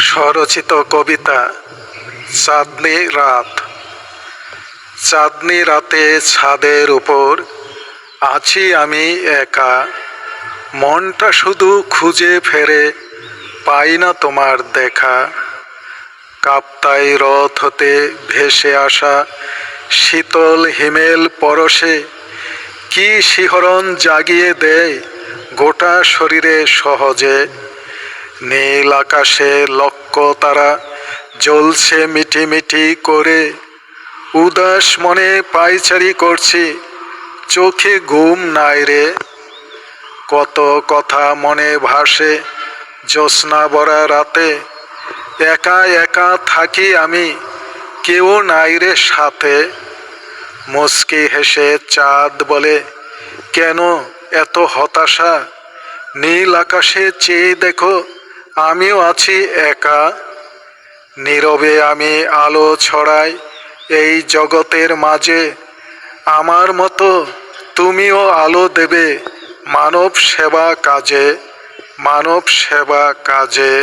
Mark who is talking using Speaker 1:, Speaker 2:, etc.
Speaker 1: স্বরচিত কবিতা, চাঁদনি রাত। চাঁদনি রাতে ছাদের উপর আছি আমি একা। মনটা শুধু খুঁজে ফেরে পাই না তোমার দেখা। কাপ্তাই রথ হতে ভেসে আসা শীতল হিমেল পরশে কি শিহরণ জাগিয়ে দেয় গোটা শরীরে সহজে। নীল আকাশে লক্ষ তারা, জ্বলছে মিটি মিটি করে। উদাস মনে পাইচারি করছি, চোখে ঘুম নাই রে। কত কথা মনে ভাসে জ্যোৎস্না ভরা রাতে, একা একা থাকি আমি, কেউ নাই রে সাথে। মুস্কি হেসে চাঁদ বলে, কেন এত হতাশা? নীল আকাশে চেয়ে দেখো আমিও আছি একা। নীরবে আমি আলো ছড়াই এই জগতের মাঝে। আমার মতো তুমিও আলো দেবে মানব সেবা কাজে, মানব সেবা কাজে।